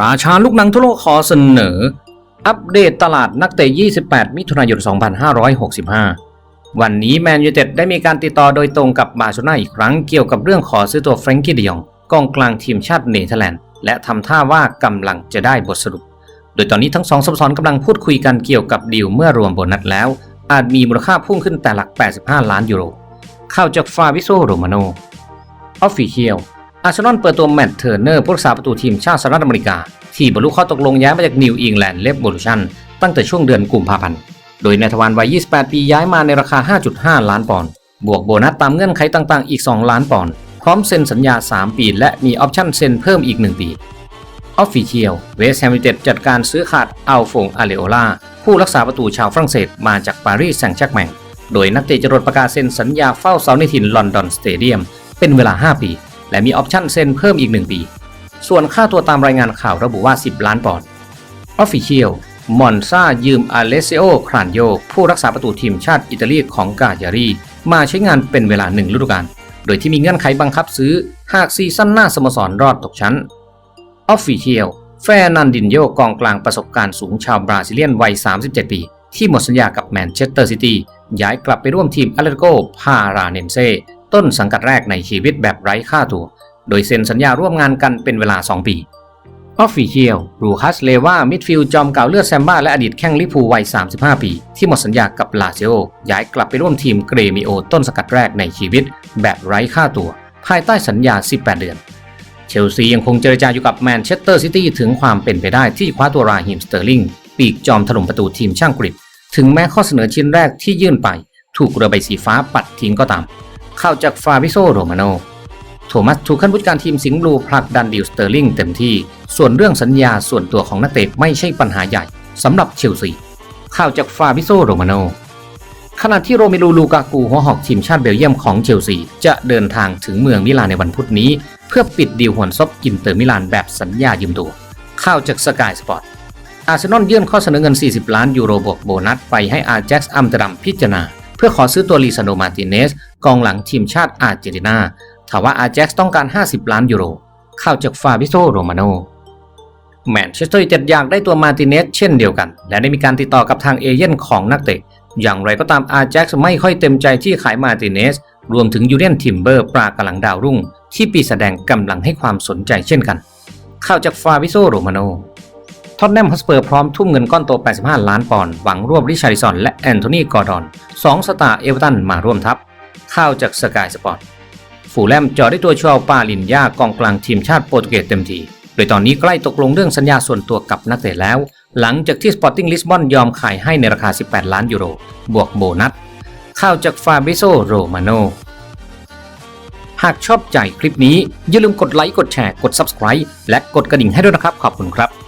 ราชาลูกหนังทั่วโลกขอเสนอ อัปเดตตลาดนักเตะ 28 มิถุนายน 2565 วันนี้แมนยูเต็ดได้มีการติดต่อโดยตรงกับบาร์เซโลนาอีกครั้งเกี่ยวกับเรื่องขอซื้อตัวแฟรงกี้เดยองกองกลางทีมชาติเนเธอร์แลนด์ และทำท่าว่ากำลังจะได้บทสรุป โดยตอนนี้ทั้งสองสโมสรกำลังพูดคุยกันเกี่ยวกับดีลเมื่อรวมโบนัสแล้ว อาจมีมูลค่าพุ่งขึ้นแต่หลัก 85 ล้านยูโร เข่าจากฟาบิโซโรมาโนออฟฟิเชียล อาร์เซนอลเปิดตัวแมตต์เทอร์เนอร์ผู้รักษาประตูทีมชาติสหรัฐอเมริกา ที่บรรลุข้อตกลงย้ายมาจากนิวอิงแลนด์เลฟโบลูชันตั้งแต่ช่วงเดือนกุมภาพันธ์ โดยนายทวารวัย 28 ปีย้ายมาในราคา 5.5 ล้านปอนด์ บวกโบนัสตามเงื่อนไขต่างๆ อีก 2 ล้านปอนด์ พร้อมเซ็นสัญญา 3 ปี และมีออปชั่นเซ็นเพิ่มอีก 1 ปีออฟฟิเชียลเวสแฮมยูไนเต็ดจัดการซื้อขาดอัลฟงอาเลโอลาผู้รักษาประตูชาวฝรั่งเศสมาจากปารีสแซงต์แชร์กแมง โดยนักเตะจรดประกาศเซ็นสัญญาเฝ้าเสาในถิ่นลอนดอนสเตเดียมเป็นเวลา 5 ปี และมีออปชั่นเซ็นเพิ่มอีก 1 ปี ส่วนค่าตัวตามรายงานข่าวระบุว่า 10 ล้านปอนด์ออฟฟิเชียลมอนซายืมอเลเซโอครานโยผู้รักษาประตูทีมชาติอิตาลีของกาญารี มาใช้งานเป็นเวลาหนึ่งฤดูกาล โดยที่มีเงื่อนไขบังคับซื้อ หากซีซั่นหน้าสโมสรรอดตกชั้นออฟฟิเชียลแฟร์นันดินโยกองกลางประสบการณ์สูงชาวบราซิเลียนวัย 37 ปี ที่หมดสัญญากับแมนเชสเตอร์ซิตี้ย้ายกลับไปร่วมทีมอเลโกพาราเนนเซ ต้นสังกัดแรกในชีวิตแบบไร้ค่าตัว โดยเซ็นสัญญาร่วมงานกันเป็นเวลา 2 ปีออฟฟิเชียลรูคัสเลวามิดฟิลด์จอมเก่าเลือดแซมบ้าและอดีตแข้งลิเวอร์พูวัย 35 ปี ที่หมดสัญญากับลาเซโอย้ายกลับไปร่วมทีมเกรมิโอต้นสกัดแรกในชีวิต แบบไร้ค่าตัว ภายใต้สัญญา 18 เดือน เชลซียังคงเจรจาอยู่กับแมนเชสเตอร์ซิตี้ถึงความเป็นไปได้ที่คว้าตัวราฮิมสเตอร์ลิงปีกจอมถล่มประตูทีมช่างกรีกถึงแม้ข้อเสนอชิ้นแรกที่ยื่นไป ถูกเรือใบสีฟ้าปัดทิ้งก็ตาม ข้าจากฟาบิโซโรมาโน โทมัสถูกขั้นผู้จัดการทีมสิงห์บลูผลักดันดิวสเตอร์ลิงเต็มที่ ส่วนเรื่องสัญญาส่วนตัวของนักเตะไม่ใช่ปัญหาใหญ่สำหรับเชลซี ข่าวจากฟาบิโซโรมาโน ขณะที่โรเมลูลูกากูหัวหอกทีมชาติเบลเยียมของเชลซี จะเดินทางถึงเมืองมิลานในวันพุธนี้ เพื่อปิดดีลหวนซบอินเตอร์มิลานแบบสัญญายืมตัว ข่าวจากสกายสปอร์ตอาร์เซนอลยื่นข้อเสนอเงิน 40 ล้านยูโรบวกโบนัสไปให้อาแจ็กซ์อัมเตอร์ดัมพิจารณา เพื่อขอซื้อตัวลีซานโดมาติเนสกองหลังทีมชาติอาร์เจนตินาถาว่าอาแจ็กต้องการ 50 ล้านยูโรเข่าจากฟาบิโซโรมาโนแมนเชสเตอร์ยูไนเต็ดอยากได้ตัวมาติเนสเช่นเดียวกัน และได้มีการติดต่อกับทางเอเย่นของนักเตะ อย่างไรก็ตามอาแจ็กไม่ค่อยเต็มใจที่ขายมาติเนสรวมถึงยูเรียนทิมเบอร์ปลากำลังดาวรุ่ง ที่ปีแสดงกำลังให้ความสนใจเช่นกัน เข่าจากฟาบิโซโรมาโน ท็อตแนมฮอสเปอร์พร้อมทุ่มเงินก้อนโต 85 ล้านปอนด์หวังรวบริชาริสันและแอนโทนีกอร์ดอนสองสตาร์เอเวอร์ตันมาร่วมทัพข่าวจากสกายสปอร์ตฟูแลมจอดด้ตัวชัวปาลินยากองกลางทีมชาติโปรตุเกสเต็มที โดยตอนนี้ใกล้ตกลงเรื่องสัญญาส่วนตัวกับนักเตะแล้ว หลังจากที่สปอร์ติ้งลิสบอนยอมขายให้ในราคา 18 ล้านยูโร บวกโบนัสข่าวจากฟาบิโซโรมาโนหากชอบใจคลิปนี้อย่าลืมกดไลค์กดแชร์กด Subscribe และกดกระดิ่งให้ด้วยนะครับขอบคุณครับ